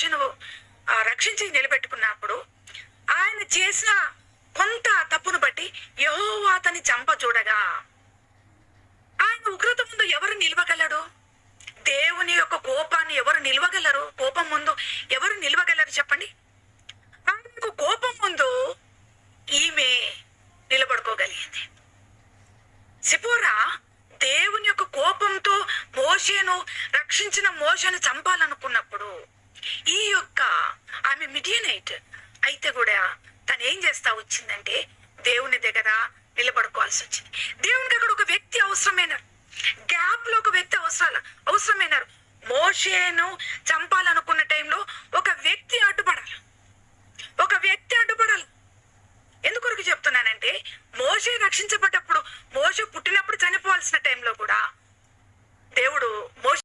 మోషను రక్షించి నిలబెట్టుకున్నప్పుడు ఆయన చేసిన కొంత తప్పును బట్టి యహోవా అతని చంప చూడగా. ఆయన ఉగ్రత ముందు ఎవరు నిలవగలడు దేవుని యొక్క కోపాన్ని ఎవరు నిలవగలరు? కోపం ముందు ఎవరు నిలవగలరు చెప్పండి? ఆయనకు కోపం ముందు ఈమె నిలబడుకోగలిగింది. సిపోరా దేవుని యొక్క కోపంతో మోషేను రక్షించిన మోషను చంపాలనుకున్నప్పుడు ఈ యొక్క ఆమె మిడియనైట్ అయితే కూడా తను ఏం చేస్తా వచ్చిందంటే దేవుని దగ్గర నిలబడుకోవాల్సి వచ్చింది. దేవునికి అక్కడ ఒక వ్యక్తి అవసరమైనారు. గ్యాప్లో ఒక వ్యక్తి అవసరాలు అవసరమైనారు. మోషేను చంపాలనుకున్న టైంలో ఒక వ్యక్తి అడ్డుపడాలి. ఒక వ్యక్తి అడ్డుపడాలి. ఎందుకొరకు చెప్తున్నానంటే మోషే రక్షించబడ్డప్పుడు మోషే పుట్టినప్పుడు చనిపోవాల్సిన టైంలో కూడా